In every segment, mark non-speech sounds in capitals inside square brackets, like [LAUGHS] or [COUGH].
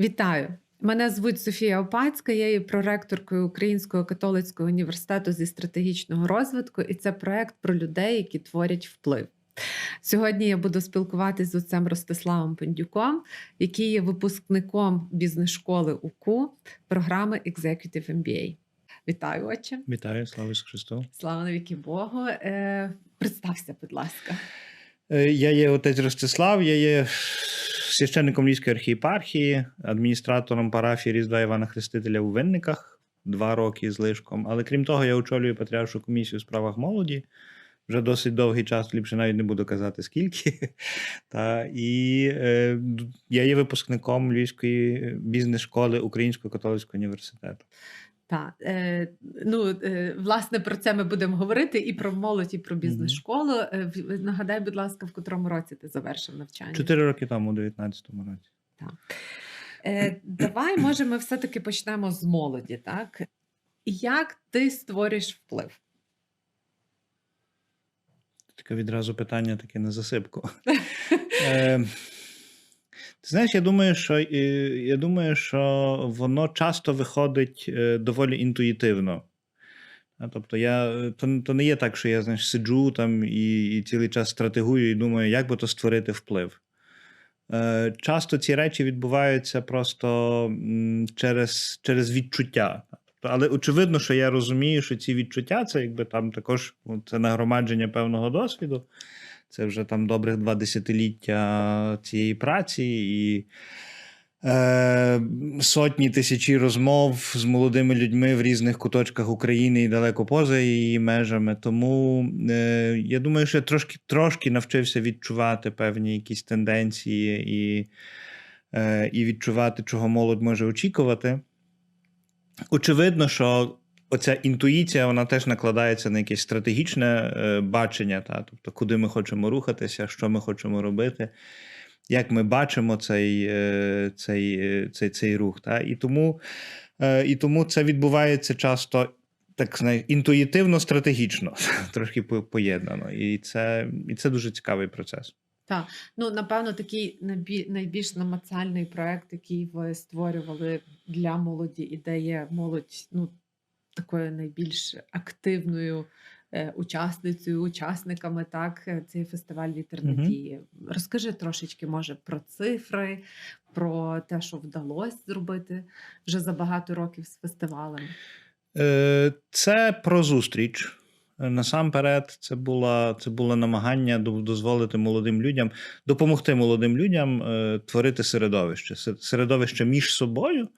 Вітаю! Мене звуть Софія Опацька, я є проректоркою Українського католицького університету зі стратегічного розвитку, і це проект про людей, які творять вплив. Сьогодні я буду спілкуватися з отцем Ростиславом Пендюком, який є випускником бізнес-школи УКУ програми Executive MBA. Вітаю, отче! Вітаю, слава Ісусу Христу. Слава навіки Богу! Е, представся, будь ласка. Е, Я є отець Ростислав, я є священником Львівської архієпархії, адміністратором парафії Різдва Івана Хрестителя у Винниках два роки з лишком. Але крім того, я очолюю патріаршу комісію у справах молоді. Вже досить довгий час, ліпше навіть не буду казати скільки. [LAUGHS] Та, і е, я є випускником Львівської бізнес-школи Українського католицького університету. Так, е, ну е, власне про це ми будемо говорити і про молодь, і про бізнес-школу. Е, нагадай, будь ласка, в котрому році ти завершив навчання? Чотири роки тому, у 19-му році. Е, давай, може, ми все-таки почнемо з молоді, так? Як ти створюєш вплив? Таке відразу питання таке на засипку. [LAUGHS] Е, Ти знаєш, я думаю, що е, я думаю, що воно часто виходить е, доволі інтуїтивно. Тобто, я, то, то не є так, що я знаєш, сиджу там і, і цілий час стратегую і думаю, як би то створити вплив. Е, Часто ці речі відбуваються просто через, через відчуття. Але очевидно, що я розумію, що ці відчуття це якби там також ну, це нагромадження певного досвіду. Це вже там добрих два десятиліття цієї праці і е, сотні тисячі розмов з молодими людьми в різних куточках України і далеко поза її межами. Тому е, я думаю, що я трошки, трошки навчився відчувати певні якісь тенденції і, е, і відчувати, чого молодь може очікувати. Очевидно, що оця інтуїція вона теж накладається на якесь стратегічне е, бачення, та, тобто, куди ми хочемо рухатися, що ми хочемо робити, як ми бачимо цей, е, цей, е, цей, цей рух. Та. І, тому, і тому це відбувається часто. Так знає, інтуїтивно стратегічно, [LAUGHS] трошки поєднано. І це, і це дуже цікавий процес. Так, ну напевно, такий найбі- найбільш намацальний проект, який ви створювали для молоді, і де є молодь ну, такою найбільш активною е, учасницею, учасниками, так, е, цей фестиваль Вітер надії. Розкажи трошечки, може, про цифри, про те, що вдалося зробити вже за багато років з фестивалем. Е, Це про зустріч. Насамперед, це було, це було намагання до- дозволити молодим людям, допомогти молодим людям е, творити середовище. Се- Середовище між собою,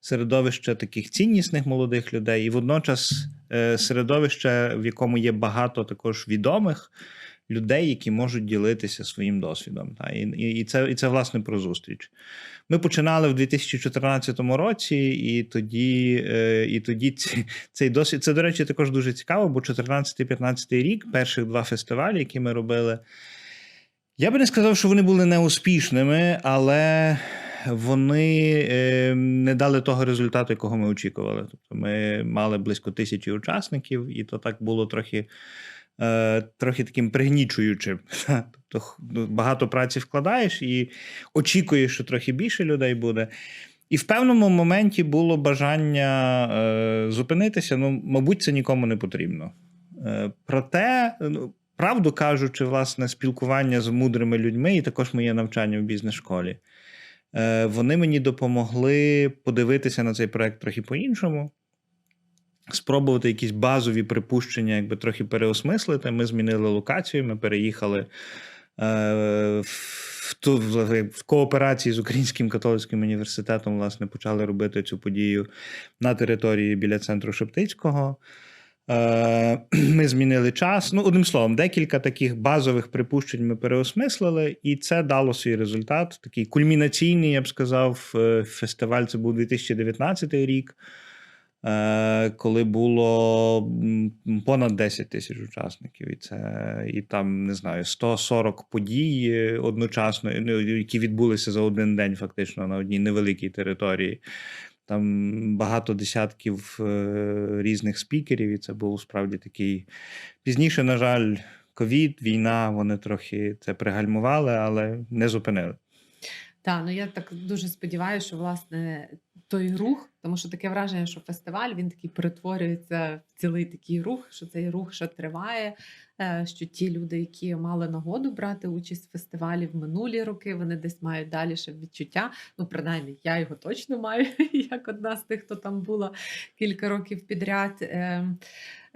середовище таких ціннісних молодих людей, і водночас е, середовище, в якому є багато також відомих людей, які можуть ділитися своїм досвідом. Та? І, і, це, і це власне про зустріч. Ми починали в 2014 році, і тоді, е, і тоді ці, цей досвід. Це, до речі, також дуже цікаво, бо 14-15 рік, перших два фестивалі, які ми робили. Я би не сказав, що вони були неуспішними, але вони е, не дали того результату, якого ми очікували. Тобто ми мали близько тисячі учасників, і то так було трохи, е, трохи таким пригнічуючим. Тобто ну, багато праці вкладаєш і очікуєш, що трохи більше людей буде. І в певному моменті було бажання е, зупинитися. Ну, мабуть, це нікому не потрібно. Е, проте, ну, правду кажучи, власне, спілкування з мудрими людьми, і також моє навчання в бізнес-школі, е, вони мені допомогли подивитися на цей проект трохи по-іншому. Спробувати якісь базові припущення, якби трохи переосмислити. Ми змінили локацію, ми переїхали е, в, ту, в, кооперації з Українським католицьким університетом, власне, почали робити цю подію на території біля центру Шептицького. Е, [CLEARS THROAT] Ми змінили час. Ну, одним словом, декілька таких базових припущень ми переосмислили, і це дало свій результат. Такий кульмінаційний, я б сказав, е, фестиваль. Це був 2019 рік, коли було понад 10 тисяч учасників. І це і там не знаю 140 подій е, одночасно, ну, які відбулися за один день, фактично на одній невеликій території. Там багато десятків е, різних спікерів, і це був справді такий. Пізніше, на жаль, ковід, війна, вони трохи це пригальмували, але не зупинили. Так, ну я так дуже сподіваюся, що власне той рух, тому що таке враження, що фестиваль він такий перетворюється в цілий такий рух, що цей рух ще триває. е, Що ті люди, які мали нагоду брати участь в фестивалі в минулі роки, вони десь мають далі ще відчуття. Ну, принаймні, я його точно маю, [LAUGHS] як одна з тих, хто там була кілька років підряд. Ем,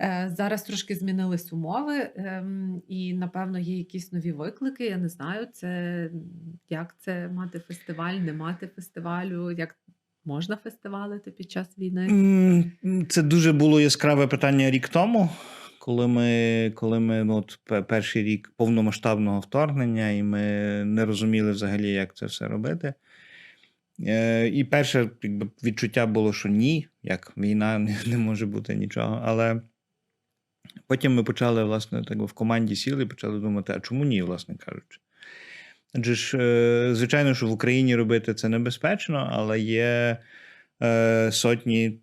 Е, Зараз трошки змінились умови, ем, і напевно є якісь нові виклики. Я не знаю, це як це мати фестиваль, не мати фестивалю, як можна фестивалити під час війни. Це дуже було яскраве питання рік тому, коли ми, коли ми ну, от, перший рік повномасштабного вторгнення, і ми не розуміли взагалі, як це все робити. Е, І перше відчуття було, що ні, як війна не, не може бути нічого. Але потім ми почали, власне, так, в команді сіли і почали думати, а чому ні, власне кажучи. Адже ж, е, звичайно, що в Україні робити це небезпечно, але є е, сотні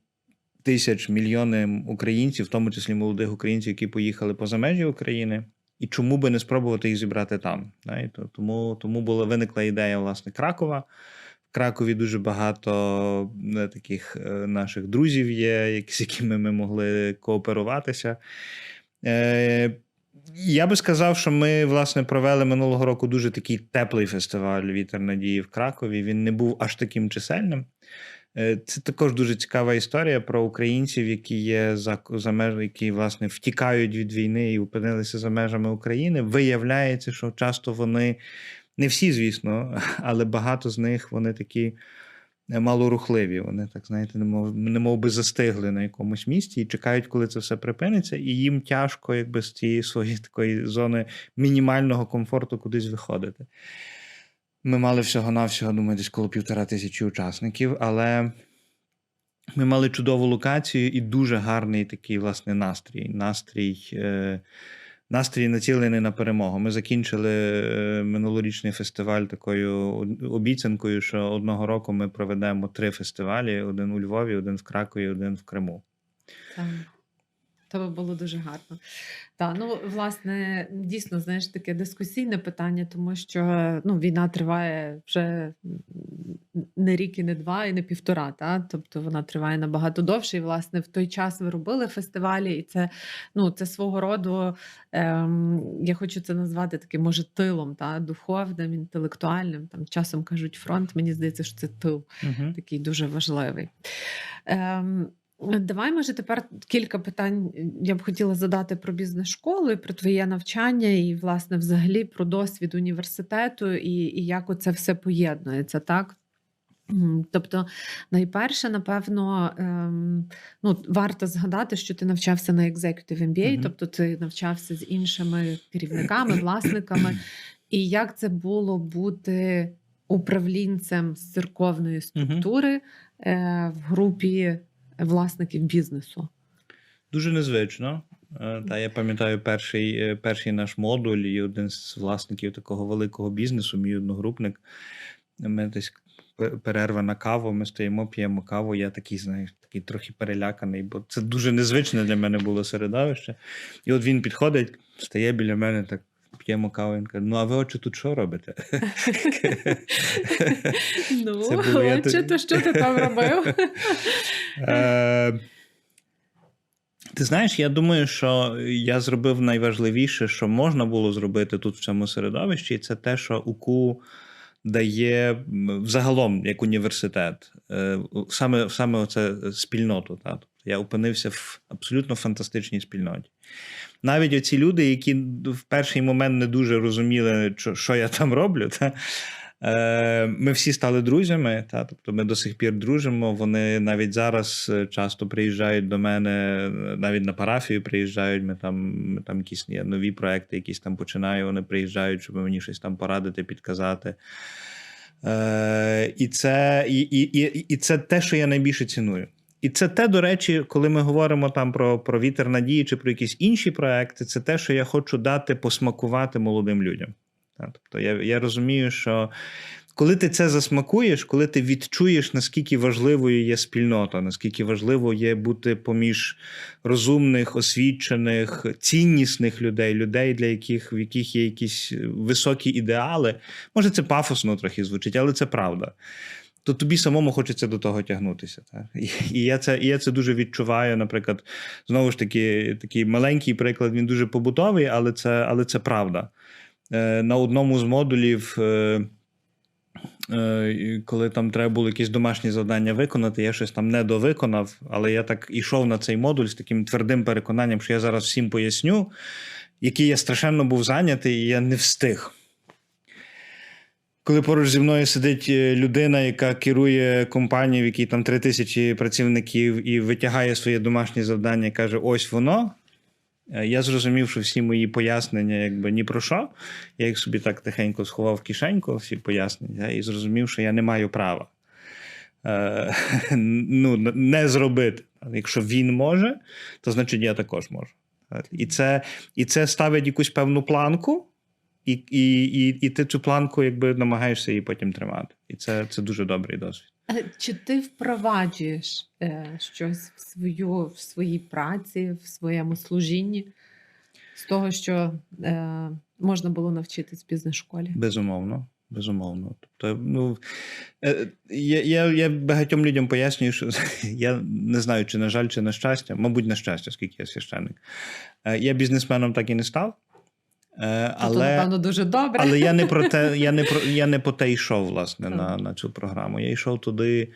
тисяч, мільйони українців, в тому числі молодих українців, які поїхали поза межі України. І чому би не спробувати їх зібрати там? Знаєте? Тому, тому була виникла ідея власне Кракова. В Кракові дуже багато е, таких наших друзів є, з якими ми могли кооперуватися. Я би сказав, що ми власне провели минулого року дуже такий теплий фестиваль Вітер надії в Кракові. Він не був аж таким чисельним. Е, Це також дуже цікава історія про українців, які є за, за меж, які власне втікають від війни і опинилися за межами України. Виявляється, що часто вони не всі, звісно, [LAUGHS] але багато з них вони такі малорухливі. Вони так знаєте, немов, би застигли на якомусь місці і чекають, коли це все припиниться, і їм тяжко, якби з цієї своєї такої зони мінімального комфорту кудись виходити. Ми мали всього-навсього, думаю, десь коло півтора тисячі учасників, але ми мали чудову локацію і дуже гарний такий, власне, настрій. Настрій, е, настрій націлений на перемогу. Ми закінчили е, минулорічний фестиваль такою обіцянкою, що одного року ми проведемо три фестивалі: один у Львові, один в Кракові, один в Криму. Так. То би було дуже гарно. Так, ну власне, дійсно, знаєш, таке дискусійне питання, тому що ну, війна триває вже не рік і не два, і не півтора. Та? Тобто вона триває набагато довше. І власне в той час ви робили фестивалі, і це ну, це свого роду, ем, я хочу це назвати таким, може, тилом, та? духовним, інтелектуальним. Там часом кажуть фронт. Мені здається, що це тил Угу. такий дуже важливий. Ем, Давай, може, тепер кілька питань я б хотіла задати про бізнес-школу і про твоє навчання, і, власне, взагалі про досвід університету, і, і як оце все поєднується, так? Тобто, найперше, напевно, ем, ну, варто згадати, що ти навчався на Executive MBA, Мгм. тобто ти навчався з іншими керівниками, власниками. І як це було бути управлінцем з церковної структури е, в групі власників бізнесу? Дуже незвично. Е, Та я пам'ятаю перший, е, перший наш модуль, і один з власників такого великого бізнесу, мій одногрупник. Ми десь перерва на каву. Ми стоїмо, п'ємо каву. Я такий, знаєш, такий трохи переляканий, бо це дуже незвичне для мене було середовище. І от він підходить, стає біля мене, так п'ємо каву. Він каже: Ну, а ви отче тут що робите? [LAUGHS] Ну, отже, то що ти там робив? [LAUGHS] Е, Ти знаєш, я думаю, що я зробив найважливіше, що можна було зробити тут в цьому середовищі, і це те, що УКУ дає взагалом як університет, е, саме, саме оце спільноту. Та? Тобто я опинився в абсолютно фантастичній спільноті. Навіть оці люди, які в перший момент не дуже розуміли, що, я там роблю, та, Е, Ми всі стали друзями, та, тобто ми до сих пір дружимо. Вони навіть зараз е, часто приїжджають до мене, е, навіть на парафію приїжджають. Ми там, ми там якісь нові проекти, якісь там починаю. Вони приїжджають, щоб мені щось там порадити, підказати. Е, і, це, і, і, і, і це те, що я найбільше ціную. І це те, до речі, коли ми говоримо там про, про вітер надії чи про якісь інші проекти, це те, що я хочу дати посмакувати молодим людям. Тобто я, я розумію, що коли ти це засмакуєш, коли ти відчуєш, наскільки важливою є спільнота, наскільки важливо є бути поміж розумних, освічених, ціннісних людей, людей, для яких в яких є якісь високі ідеали, може, це пафосно трохи звучить, але це правда. То тобі самому хочеться до того тягнутися. Так? І, і, я це, і я це дуже відчуваю. Наприклад, знову ж таки, такий маленький приклад, він дуже побутовий, але це, але це правда. Е, на одному з модулів. Е, Е, коли там треба було якісь домашні завдання виконати, я щось там не довиконав, але я так ішов на цей модуль з таким твердим переконанням, що я зараз всім поясню, який я страшенно був зайнятий, і я не встиг. Коли поруч зі мною сидить е, людина, яка керує компанією, в якій там три тисячі працівників, і витягає своє домашнє завдання, і каже: ось воно. Е, Я зрозумів, що всі мої пояснення, якби ні про що. Я їх собі так тихенько сховав в кишеньку, всі пояснення, і зрозумів, що я не маю права е, [LAUGHS] ну, не зробити. Якщо він може, то значить я також можу. І це, і це ставить якусь певну планку, і, і, і, і ти цю планку якби намагаєшся її потім тримати. І це, це дуже добрий досвід. Е, Чи ти впроваджуєш е, щось в свою в своїй праці, в своєму служінні з того, що е, можна було навчитись в бізнес-школі? Безумовно. Безумовно. Тобто, ну, е, я, я, я багатьом людям пояснюю, що [LAUGHS] я не знаю, чи на жаль, чи на щастя, мабуть, на щастя, оскільки я священник. Е, Я бізнесменом так і не став. Е, Але, Але, напевно, дуже добре. але я не про те, я не про я не по те йшов, власне, на, на цю програму. Я йшов туди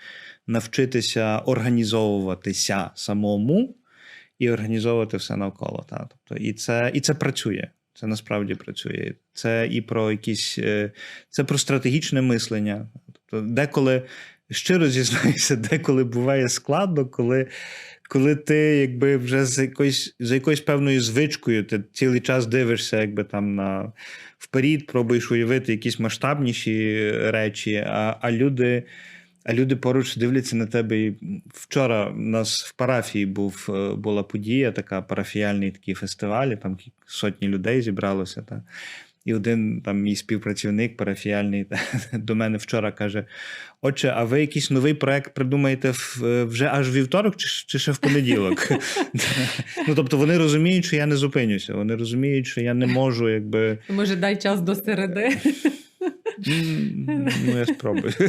навчитися організовуватися самому і організовувати все навколо. Та. Тобто, і це, і це працює. Це насправді працює. Це і про якісь е, це про стратегічне мислення. Тобто, деколи щиро зізнаюся, [LAUGHS] деколи буває складно, коли, коли ти якби вже з якоюсь, за якоюсь певною звичкою, ти цілий час дивишся, якби там на вперед, пробуєш уявити якісь масштабніші речі, а, а люди. А люди поруч дивляться на тебе. І вчора у нас в парафії був, е, була подія, така парафіяльний такий фестиваль, там сотні людей зібралося. Та. І один там мій співпрацівник парафіяльний та, [LAUGHS] до мене вчора каже: Отче, а ви якийсь новий проект придумаєте в, е, вже аж вівторок чи, чи ще в понеділок? [LAUGHS] ну, тобто вони розуміють, що я не зупинюся. Вони розуміють, що я не можу, якби. Може, дай час до середи. [LAUGHS] Ну, я спробую. [LAUGHS]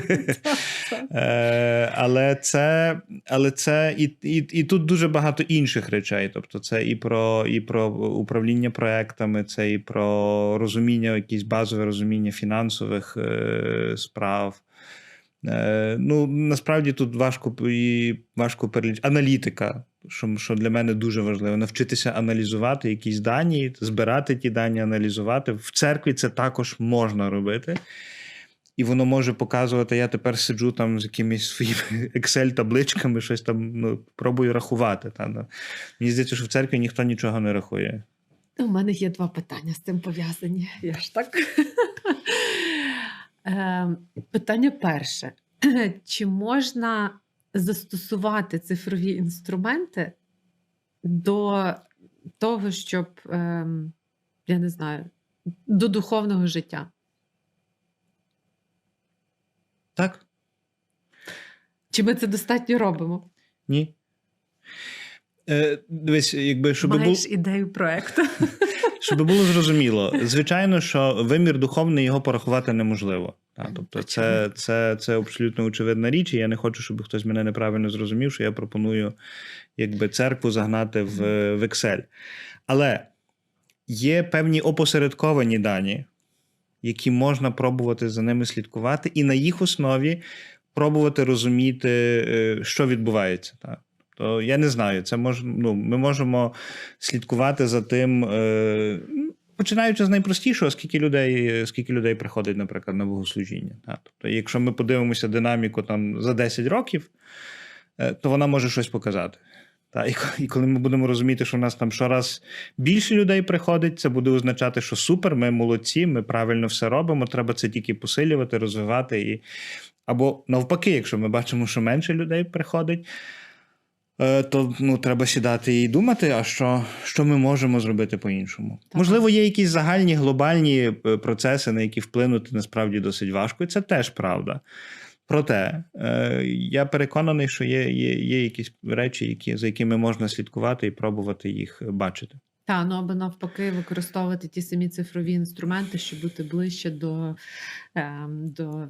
Е, Але це, але це і, і, і тут дуже багато інших речей. Тобто, це і про, і про управління проектами, це і про розуміння, якісь базове розуміння фінансових е, справ. Е, Ну, насправді тут важко і важко перелічити. Аналітика, що, що для мене дуже важливо, навчитися аналізувати якісь дані, збирати ті дані, аналізувати. В церкві це також можна робити. І воно може показувати, я тепер сиджу там з якимись своїми [LAUGHS] Excel-табличками, щось там ну, пробую рахувати. Та. Мені здається, що в церкві ніхто нічого не рахує. У мене є два питання з цим пов'язані. Я ж так. [LAUGHS] Е, Питання перше: [CLEARS THROAT] чи можна застосувати цифрові інструменти до того, щоб, ем, я не знаю, до духовного життя? Так? Чи ми це достатньо робимо? Ні. Е, дивись, якби щоб Маєш ідею проекту? [LAUGHS] щоб було зрозуміло, звичайно, що вимір духовний його порахувати неможливо. Тобто, це, це, це абсолютно очевидна річ, і я не хочу, щоб хтось мене неправильно зрозумів, що я пропоную якби, церкву загнати в, в Excel. Але є певні опосередковані дані, які можна пробувати за ними слідкувати, і на їх основі пробувати розуміти, е, що відбувається. Так. То я не знаю, це мож, ну, ми можемо слідкувати за тим, е, починаючи з найпростішого, скільки людей, скільки людей приходить, наприклад, на богослужіння. Тобто, якщо ми подивимося динаміку там за 10 років, е, то вона може щось показати. І, коли ми будемо розуміти, що в нас там щораз більше людей приходить, це буде означати, що супер, ми молодці, ми правильно все робимо. Треба це тільки посилювати, розвивати. І... Або навпаки, якщо ми бачимо, що менше людей приходить, то ну, треба сідати і думати, а що, що ми можемо зробити по-іншому. Так. Можливо, є якісь загальні глобальні е, процеси, на які вплинути насправді досить важко, і це теж правда. Проте е, я переконаний, що є, є, є якісь речі, які, за якими можна слідкувати і пробувати їх бачити. Та, ну або навпаки, використовувати ті самі цифрові інструменти, щоб бути ближче до, ем, до,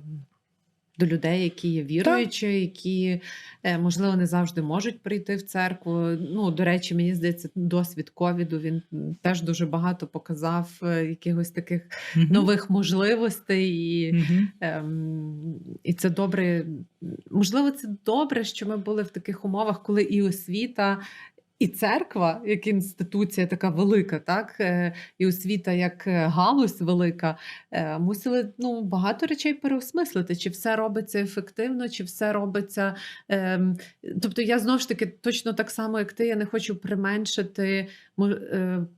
до людей, які є віруючі, які, е, можливо, не завжди можуть прийти в церкву. Ну, до речі, мені здається, досвід ковіду він теж дуже багато показав е, якихось таких нових можливостей. І, Мгм. Ем, і це добре. Можливо, це добре, що ми були в таких умовах, коли і освіта, і церква, як інституція така велика, так е, і освіта як е, галузь велика, е, мусили ну, багато речей переосмислити, чи все робиться ефективно, чи все робиться. ем, Тобто, я знову ж таки точно так само, як ти, я не хочу применшити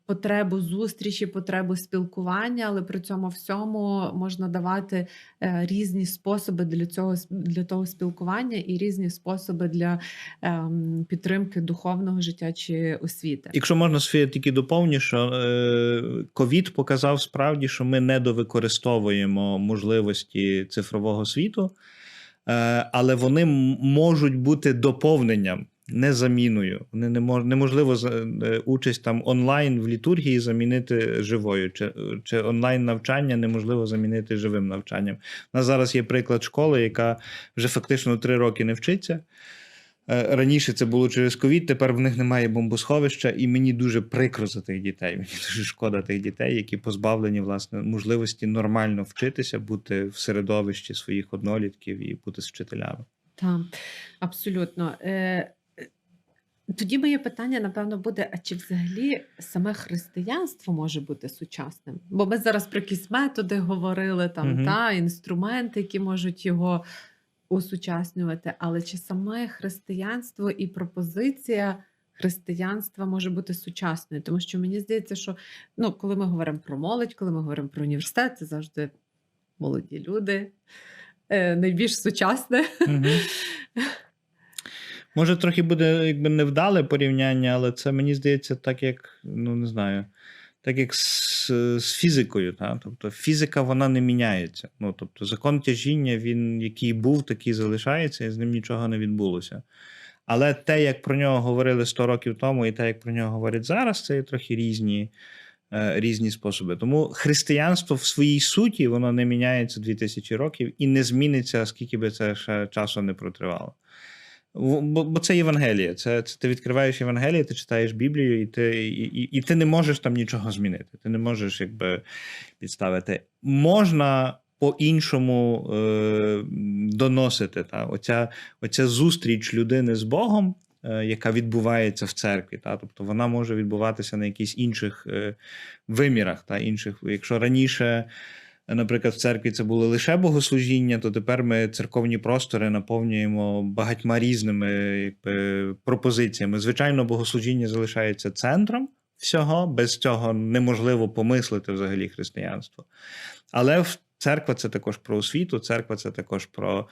потребу зустрічі, потребу спілкування, але при цьому всьому можна давати е, різні способи для цього для того спілкування і різні способи для ем, підтримки духовного життя чи освіти. Якщо можна, Софія, тільки доповню, що е, ковід показав справді, що ми недовикористовуємо можливості цифрового світу, е, але вони можуть бути доповненням, не заміною. Вони не мож, неможливо е, участь там онлайн в літургії замінити живою, чи, чи онлайн навчання неможливо замінити живим навчанням. У нас зараз є приклад школи, яка вже фактично три роки не вчиться. Е, Раніше це було через ковід, тепер в них немає бомбосховища, і мені дуже прикро за тих дітей. Мені дуже шкода тих дітей, які позбавлені власне можливості нормально вчитися, бути в середовищі своїх однолітків і бути з вчителями. Так, абсолютно. Е, Тоді моє питання, напевно, буде: а чи взагалі саме християнство може бути сучасним? Бо ми зараз про якісь методи говорили, там Мгм. та інструменти, які можуть його усучаснювати. Але чи саме християнство і пропозиція християнства може бути сучасною? Тому що мені здається, що ну, коли ми говоримо про молодь, коли ми говоримо про університет, це завжди молоді люди. е, Найбільш сучасне. Мгм. [LAUGHS] Може, трохи буде якби невдале порівняння, але це мені здається, так як ну не знаю, так як з, з фізикою. Та? Тобто фізика вона не міняється. Ну, тобто, закон тяжіння, він який був, такий залишається, і з ним нічого не відбулося. Але те, як про нього говорили 100 років тому, і те, як про нього говорять зараз, це є трохи різні, е, різні способи. Тому християнство в своїй суті воно не міняється 2000 років і не зміниться, скільки би це ще часу не протривало. Бо, бо це Євангеліє. Це, це ти відкриваєш Євангеліє, ти читаєш Біблію, і ти, і, і, і ти не можеш там нічого змінити. Ти не можеш якби підставити. Можна по-іншому е, доносити. Та? Оця, оця зустріч людини з Богом, е, яка відбувається в церкві. Та? Тобто вона може відбуватися на якихось інших е, вимірах. Та? Інших, якщо раніше. Наприклад, в церкві це було лише богослужіння, то тепер ми церковні простори наповнюємо багатьма різними якби, пропозиціями. Звичайно, богослужіння залишається центром всього, без цього неможливо помислити взагалі християнство. Але церква це також про освіту, церква це також про.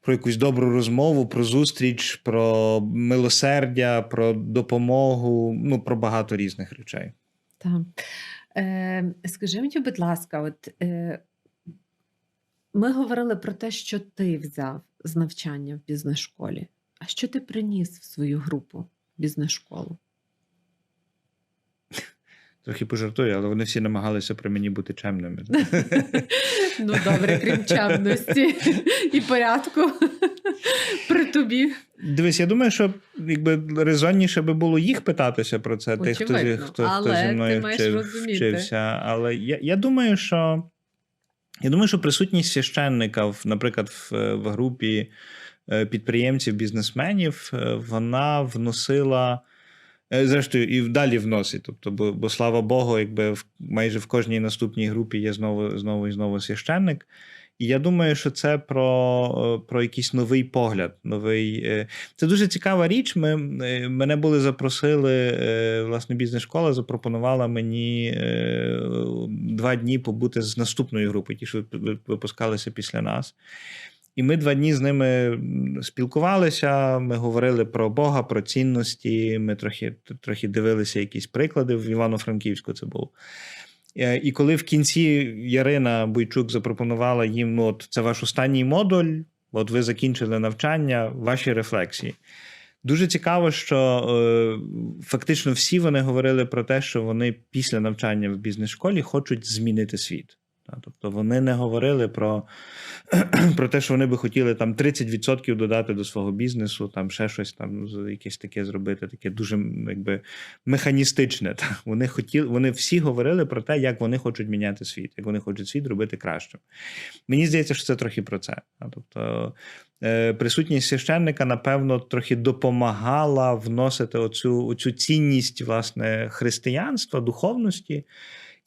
Про якусь добру розмову, про зустріч, про милосердя, про допомогу, ну про багато різних речей. Так. Е, скажи мені, будь ласка, от е, ми говорили про те, що ти взяв з навчання в бізнес-школі. А що ти приніс в свою групу бізнес-школу? Трохи пожартую, але вони всі намагалися при мені бути чемними. [LAUGHS] Ну, добре, крім чемності [LAUGHS] і порядку [LAUGHS] при тобі. Дивись, я думаю, що якби резонніше би було їх питатися про це, тих, хто, хто, хто зі мною вчив, вчився. Але я, я думаю, що я думаю, що присутність священника, в, наприклад, в, в групі е, підприємців, бізнесменів, е, вона вносила. Е, Зрештою, і далі вносить. Тобто, бо, бо слава Богу, якби в майже в кожній наступній групі є знову знову і знову священник. І я думаю, що це про, е, про якийсь новий погляд. Новий, е, це дуже цікава річ. Ми, мене були запросили, власне, бізнес-школа запропонувала мені два дні побути з наступною групою, ті, що ви- випускалися після нас. І ми два дні з ними спілкувалися. Ми говорили про Бога, про цінності. Ми трохи, трохи дивилися якісь приклади в Івано-Франківську. Це було. Е, І коли в кінці Ярина Бойчук запропонувала їм: ну, от це ваш останній модуль, от ви закінчили навчання, ваші рефлексії. Дуже цікаво, що е, фактично всі вони говорили про те, що вони після навчання в бізнес-школі хочуть змінити світ. Тобто вони не говорили про, [CLEARS THROAT] про те, що вони би хотіли там 30% додати до свого бізнесу, там ще щось там якесь таке зробити, таке дуже якби механістичне. Вони хотіли, вони всі говорили про те, як вони хочуть міняти світ, як вони хочуть світ робити кращим. Мені здається, що це трохи про це. Тобто е, присутність священника, напевно, трохи допомагала вносити оцю, оцю цінність власне християнства, духовності,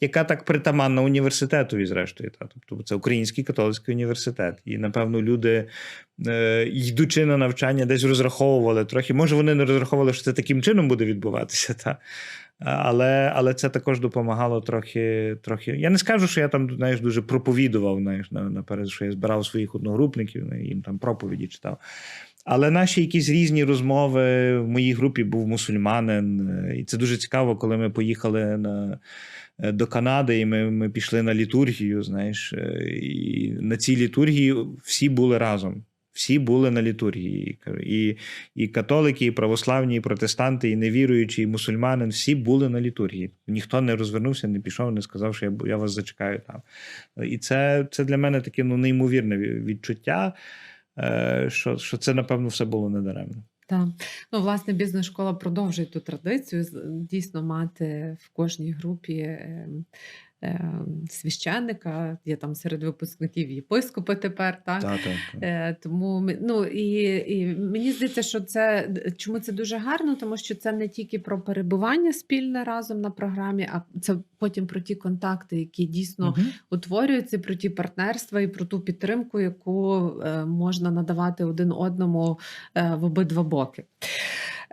яка так притаманна університетові, зрештою. Та. Тобто це Український католицький університет. І, напевно, люди, е, йдучи на навчання, десь розраховували трохи. Може, вони не розраховували, що це таким чином буде відбуватися. Та. Але, але це також допомагало трохи, трохи. Я не скажу, що я там знаєш, дуже проповідував знаєш, наперед, що я збирав своїх одногрупників, ну, їм там проповіді читав. Але наші якісь різні розмови в моїй групі був мусульманин. е, І це дуже цікаво, коли ми поїхали на, до Канади, і ми, ми пішли на літургію. Знаєш, е, і на цій літургії всі були разом. Всі були на літургії. І, і католики, і православні, і протестанти, і невіруючі, і мусульманин, всі були на літургії. Ніхто не розвернувся, не пішов, не сказав, що я, я вас зачекаю там. І це, це для мене таке ну, неймовірне відчуття, е, що, що це, напевно, все було недаремно. Так. Ну, власне, бізнес-школа продовжує ту традицію дійсно мати в кожній групі е, е, священника. Є там серед випускників єпископи тепер, так? Так, так. Е, Тому ну і, і мені здається, що це чому це дуже гарно, тому що це не тільки про перебування спільне разом на програмі, а це потім про ті контакти, які дійсно Мгм. утворюються, про ті партнерства і про ту підтримку, яку е, можна надавати один одному е, в обидва боки.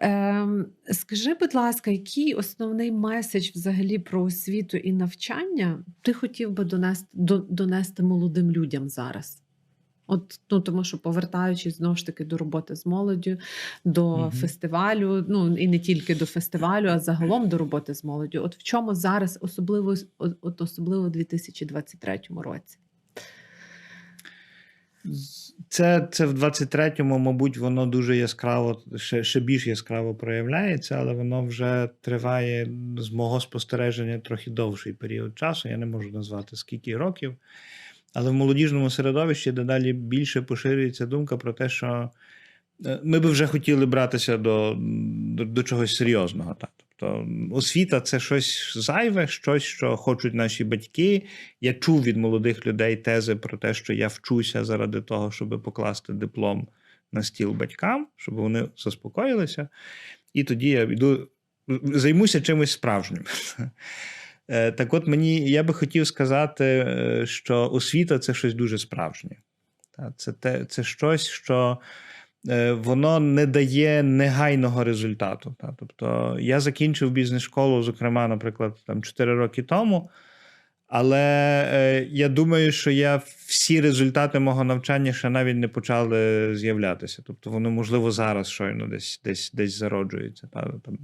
Ем, скажи, будь ласка, який основний меседж взагалі про освіту і навчання ти хотів би донести, до- донести молодим людям зараз? От, ну, тому що повертаючись знову ж таки до роботи з молоддю, до Мгм. фестивалю, ну і не тільки до фестивалю, а загалом до роботи з молоддю. От в чому зараз особливо, от особливо у 2023 році? Це, це в 23-му, мабуть, воно дуже яскраво, ще, ще більш яскраво проявляється, але воно вже триває з мого спостереження трохи довший період часу. Я не можу назвати скільки років. Але в молодіжному середовищі дедалі більше поширюється думка про те, що е, ми би вже хотіли братися до, до, до чогось серйозного. Так. Тобто освіта це щось зайве, щось, що хочуть наші батьки. Я чув від молодих людей тези про те, що я вчуся заради того, щоб покласти диплом на стіл батькам, щоб вони заспокоїлися. І тоді я йду, займуся чимось справжнім. [LAUGHS] Е, Так от мені я би хотів сказати, е, що освіта це щось дуже справжнє. Це, те, це щось, що воно не дає негайного результату. Та. Тобто я закінчив бізнес-школу, зокрема, наприклад, там 4 роки тому. Але е, я думаю, що я всі результати мого навчання ще навіть не почали з'являтися. Тобто вони, можливо, зараз щойно десь десь, десь зароджуються. Та, там.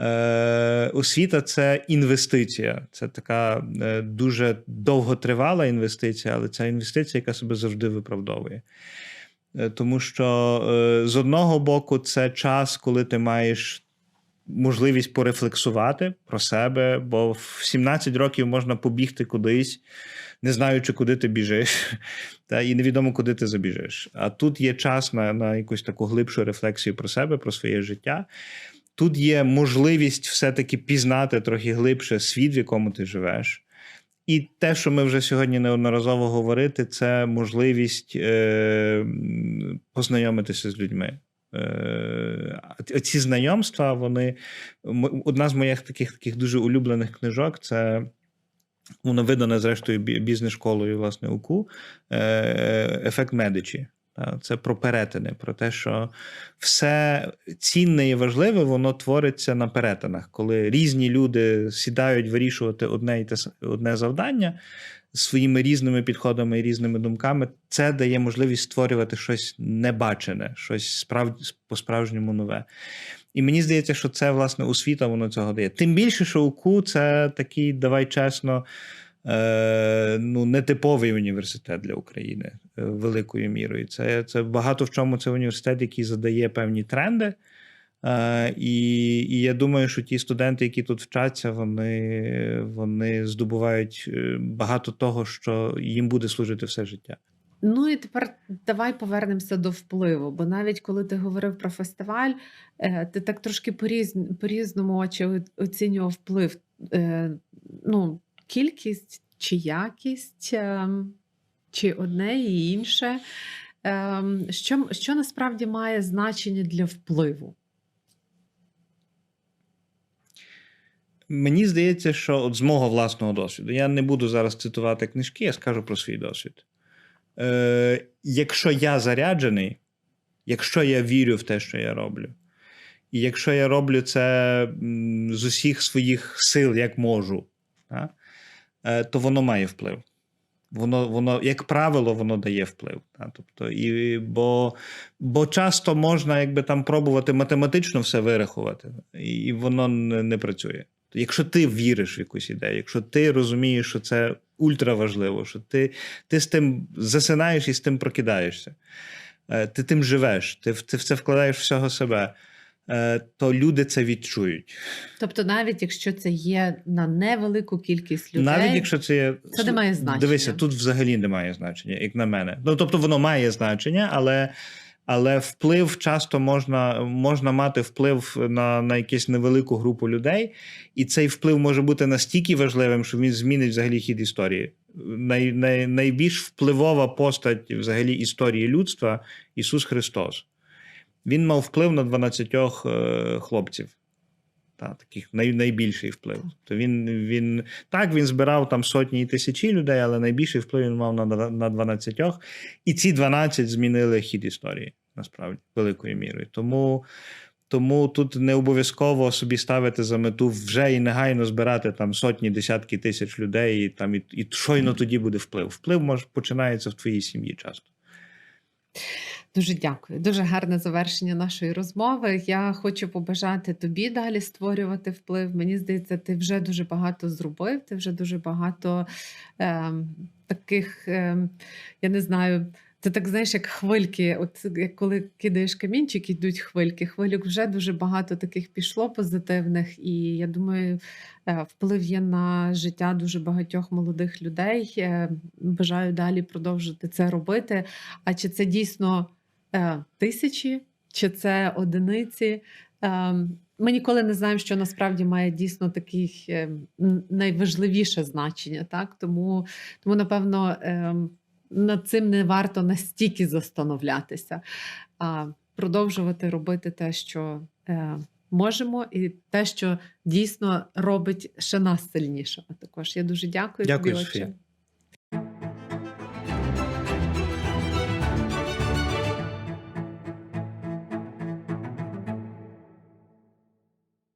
Е, освіта це інвестиція. Це така е, дуже довготривала інвестиція, але це інвестиція, яка себе завжди виправдовує. Е, Тому що е, з одного боку, це час, коли ти маєш можливість порефлексувати про себе, бо в 17 років можна побігти кудись, не знаючи, куди ти біжиш, [LAUGHS] та і невідомо, куди ти забіжиш. А тут є час на, на якусь таку глибшу рефлексію про себе, про своє життя. Тут є можливість все-таки пізнати трохи глибше світ, в якому ти живеш. І те, що ми вже сьогодні неодноразово говорити, це можливість е, познайомитися з людьми. Е, ці знайомства, вони одна з моїх таких таких дуже улюблених книжок це. Воно видане, зрештою, бізнес-школою, власне, УКУ, е, ефект Медичі. Та, Це про перетини, про те, що все цінне і важливе, воно твориться на перетинах, коли різні люди сідають вирішувати одне і те одне завдання своїми різними підходами і різними думками. Це дає можливість створювати щось небачене, щось справді по-справжньому нове. І мені здається, що це власне освіта воно цього дає. Тим більше, що УКУ це такий, давай чесно, е, ну, нетиповий університет для України е, великою мірою. Це, це багато в чому це університет, який задає певні тренди. Е, і, і я думаю, що ті студенти, які тут вчаться, вони, вони здобувають е, багато того, що їм буде служити все життя. Ну і тепер давай повернемося до впливу. Бо навіть коли ти говорив про фестиваль, е, ти так трошки поріз- по-різному очі оцінював вплив. Е, Ну, кількість чи якість, ем, чи одне і інше. Ем, Що, що насправді має значення для впливу? Мені здається, що от з мого власного досвіду, я не буду зараз цитувати книжки, я скажу про свій досвід. Е, якщо я заряджений, якщо я вірю в те, що я роблю, і якщо я роблю це з усіх своїх сил, як можу, та, е, то воно має вплив. Воно, воно, як правило, воно дає вплив. Та? Тобто, і, бо, бо часто можна якби там пробувати математично все вирахувати, і воно не, не працює. Якщо ти віриш в якусь ідею, якщо ти розумієш, що це ультра важливо, що ти, ти з тим засинаєш і з тим прокидаєшся, е, ти тим живеш, ти, ти в це вкладаєш всього себе, е, то люди це відчують. Тобто, навіть якщо це є на невелику кількість людей, Навіть якщо це є. Це не має значення. Дивися, тут взагалі немає значення, як на мене. Ну тобто, воно має значення, але. Але вплив часто можна, можна мати вплив на, на якусь невелику групу людей, і цей вплив може бути настільки важливим, що він змінить взагалі хід історії. Най, най, найбільш впливова постать взагалі історії людства Ісус Христос. Він мав вплив на 12 е, хлопців. Та, таких най, найбільший вплив. То він, він так він збирав там сотні і тисячі людей, але найбільший вплив він мав на, на 12. І ці 12 змінили хід історії, насправді, великою мірою. Тому, тому тут не обов'язково собі ставити за мету вже і негайно збирати там сотні, десятки тисяч людей, і там і, і щойно тоді буде вплив. Вплив може починається в твоїй сім'ї часто. Дуже дякую. Дуже гарне завершення нашої розмови. Я хочу побажати тобі далі створювати вплив. Мені здається, ти вже дуже багато зробив. Ти вже дуже багато ем, таких, ем, я не знаю. Це так знаєш, як хвильки. От як коли кидаєш камінчик, йдуть хвильки. Хвилюк вже дуже багато таких пішло позитивних, і я думаю, е, вплив є на життя дуже багатьох молодих людей. Е, Бажаю далі продовжити це робити. А чи це дійсно е, тисячі, чи це одиниці? Е, Ми ніколи не знаємо, що насправді має дійсно такий е, найважливіше значення. Так? Тому, тому напевно, е, над цим не варто настільки застановлятися, а продовжувати робити те, що е, можемо, і те, що дійсно робить ще нас сильнішими. Також я дуже дякую. Дякую.